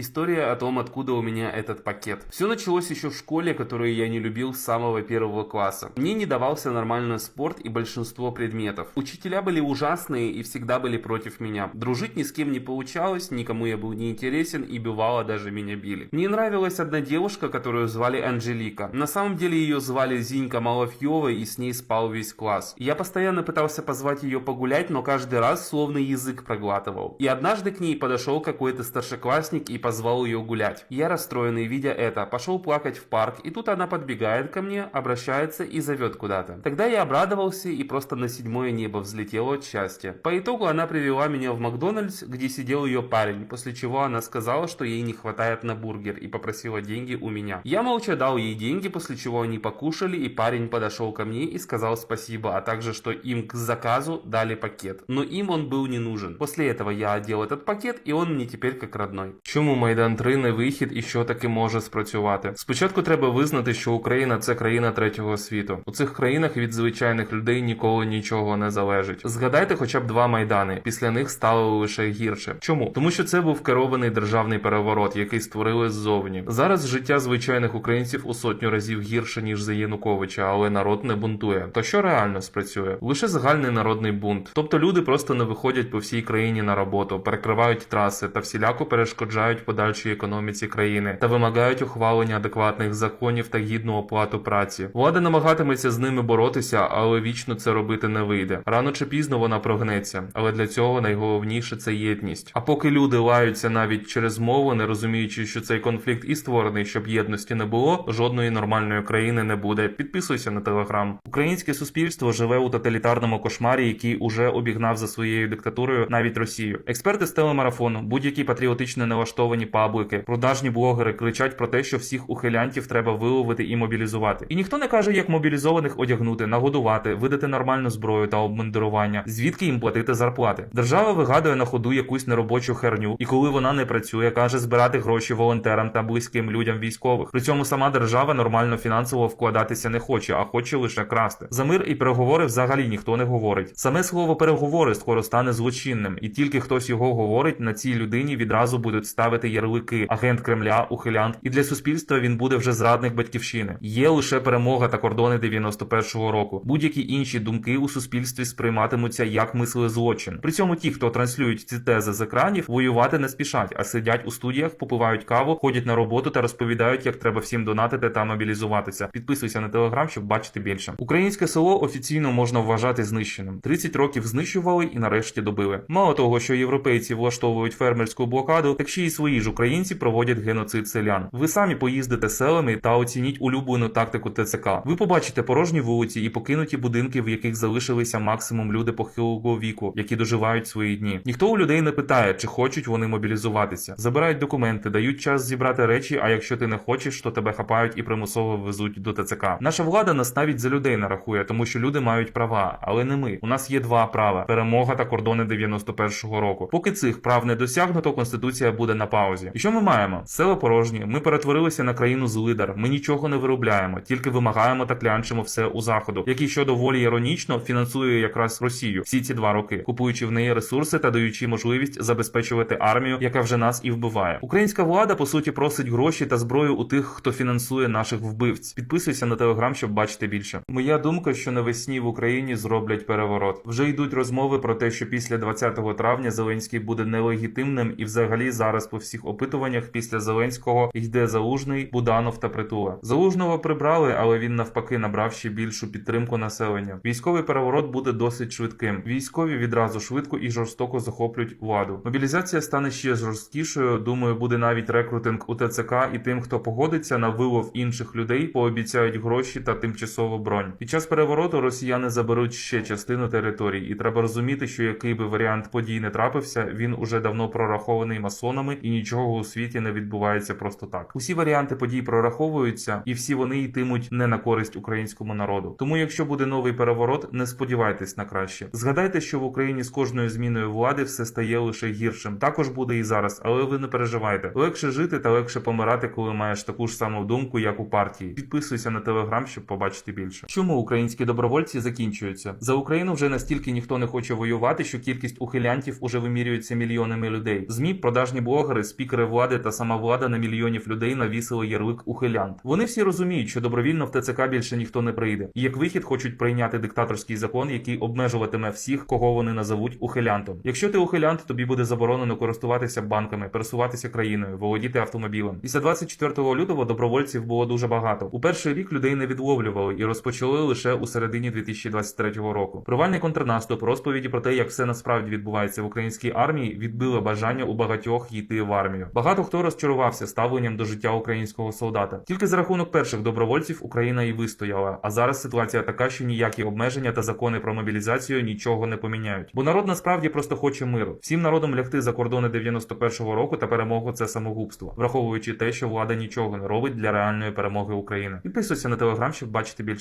История о том, откуда у меня этот пакет. Все началось еще в школе, которую я не любил с самого первого класса. Мне не давался нормальный спорт и большинство предметов. Учителя были ужасные и всегда были против меня. Дружить ни с кем не получалось, никому я был не интересен и бывало даже меня били. Мне нравилась одна девушка, которую звали Анжелика. На самом деле ее звали Зинька Малафьева и с ней спал весь класс. Я постоянно пытался позвать ее погулять, но каждый раз словно язык проглатывал. И однажды к ней подошел какой-то старшеклассник и позвал ее гулять. Я расстроенный, видя это, пошел плакать в парк, и тут она подбегает ко мне, обращается и зовет куда-то. Тогда я обрадовался и просто на седьмое небо взлетел от счастья. По итогу она привела меня в Макдональдс, где сидел ее парень, после чего она сказала, что ей не хватает на бургер и попросила деньги у меня. Я молча дал ей деньги, после чего они покушали, и парень подошел ко мне и сказал спасибо, а также, что им к заказу дали пакет. Но им он был не нужен. После этого я одел этот пакет, і он мені тепер як родной. Чому Майдан 3 не вихід і що таки може спрацювати? Спочатку треба визнати, що Україна це країна третього світу. У цих країнах від звичайних людей ніколи нічого не залежить. Згадайте хоча б два майдани. Після них стало лише гірше. Чому? Тому що це був керований державний переворот, який створили ззовні. Зараз життя звичайних українців у сотню разів гірше ніж за Януковича, але народ не бунтує. То що реально спрацює? Лише загальний народний бунт. Тобто люди просто не виходять по всій країні на роботу, перекривають траси та всіляко перешкоджають подальшій економіці країни та вимагають ухвалення адекватних законів та гідну оплату праці. Влада намагатиметься з ними боротися, але вічно це робити не вийде. Рано чи пізно вона прогнеться, але для цього найголовніше це єдність. А поки люди лаються навіть через мову, не розуміючи, що цей конфлікт і створений, щоб єдності не було, жодної нормальної країни не буде. Підписуйся на телеграм. Українське суспільство живе у тоталітарному кошмарі, який уже обігнав за своєю диктатурою навіть Росію. Експерти з телемарафону, будь-які патріотично налаштовані паблики, продажні блогери кричать про те, що всіх ухилянтів треба виловити і мобілізувати. І ніхто не каже, як мобілізованих одягнути, нагодувати, видати нормальну зброю та обмундирування, звідки їм платити зарплати. Держава вигадує на ходу якусь неробочу херню, і коли вона не працює, каже збирати гроші волонтерам та близьким людям військових. При цьому сама держава нормально фінансово вкладатися не хоче, а хоче лише красти. За мир і переговори взагалі ніхто не говорить. Саме слово переговори скоро стане злочинним, і тільки хтось його говорить, на цій людині відразу будуть ставити ярлики агент Кремля, ухилянт, і для суспільства він буде вже зрадник батьківщини. Є лише перемога та кордони 91-го року. Будь-які інші думки у суспільстві сприйматимуться як мисли злочин. При цьому ті, хто транслюють ці тези з екранів, воювати не спішать, а сидять у студіях, попивають каву, ходять на роботу та розповідають, як треба всім донатити та мобілізуватися. Підписуйся на телеграм, щоб бачити більше. Українське село офіційно можна вважати знищеним. 30 років знищували і нарешті добили. Мало того, що європейці влаштовують фермерську блокаду, так ще й свої ж українці проводять геноцид селян. Ви самі поїздите селами та оцініть улюблену тактику ТЦК. Ви побачите порожні вулиці і покинуті будинки, в яких залишилися максимум люди похилого віку, які доживають свої дні. Ніхто у людей не питає, чи хочуть вони мобілізуватися. Забирають документи, дають час зібрати речі. А якщо ти не хочеш, то тебе хапають і примусово везуть до ТЦК. Наша влада нас навіть за людей не рахує, тому що люди мають права, але не ми. У нас є два права: перемога та кордони 91-го року. Поки цих прав не досягнуто, конституція буде на паузі. І що ми маємо? Село порожні. Ми перетворилися на країну з лидер. Ми нічого не виробляємо, тільки вимагаємо та клянчимо все у заходу, який що доволі іронічно фінансує якраз Росію всі ці два роки, купуючи в неї ресурси та даючи можливість забезпечувати армію, яка вже нас і вбиває. Українська влада по суті просить гроші та зброю у тих, хто фінансує наших вбивць. Підписуйся на телеграм, щоб бачити більше. Моя думка, що навесні в Україні зроблять переворот. Вже йдуть розмови про те, що після 20 травня Зеленський буде нелегітимним, і взагалі зараз по всіх опитуваннях після Зеленського йде Залужний, Буданов та Притула. Залужного прибрали, але він навпаки набрав ще більшу підтримку населення. Військовий переворот буде досить швидким. Військові відразу швидко і жорстоко захоплюють владу. Мобілізація стане ще жорсткішою. Думаю, буде навіть рекрутинг у ТЦК і тим, хто погодиться на вилов інших людей, пообіцяють гроші та тимчасову бронь. Під час перевороту росіяни заберуть ще частину територій, і треба розуміти, що який би варіант подій не трапився, він уже давно прорахований масонами, і нічого у світі не відбувається просто так. Усі варіанти подій прораховуються, і всі вони йтимуть не на користь українському народу. Тому, якщо буде новий переворот, не сподівайтесь на краще. Згадайте, що в Україні з кожною зміною влади все стає лише гіршим. Також буде і зараз, але ви не переживайте. Легше жити та легше помирати, коли маєш таку ж саму думку, як у партії. Підписуйся на телеграм, щоб побачити більше. Чому українські добровольці закінчуються? За Україну вже настільки ніхто не хоче воювати, що кількість ухилянтів уже вимірюється мільйонами людей. Змі, продажні блогери, спікери влади та сама влада на мільйонів людей навісили ярлик ухилянт. Вони всі розуміють, що добровільно в ТЦК більше ніхто не прийде. Як вихід хочуть прийняти диктаторський закон, який обмежуватиме всіх, кого вони назовуть ухилянтом. Якщо ти ухилянт, тобі буде заборонено користуватися банками, пересуватися країною, володіти автомобілем. Після 24 лютого добровольців було дуже багато. У перший рік людей не відловлювали і розпочали лише у середині 2023 року. Провальний контрнаступ, розповіді про те, як все насправді відбувається в українській армії, відбили бажання у багатьох йти в армію. Багато хто розчарувався ставленням до життя українського солдата. Тільки за рахунок перших добровольців Україна і вистояла. А зараз ситуація така, що ніякі обмеження та закони про мобілізацію нічого не поміняють. Бо народ насправді просто хоче миру. Всім народом лягти за кордони 91-го року та перемогу це самогубство, враховуючи те, що влада нічого не робить для реальної перемоги України. Підписуйся на телеграм, щоб бачити більше.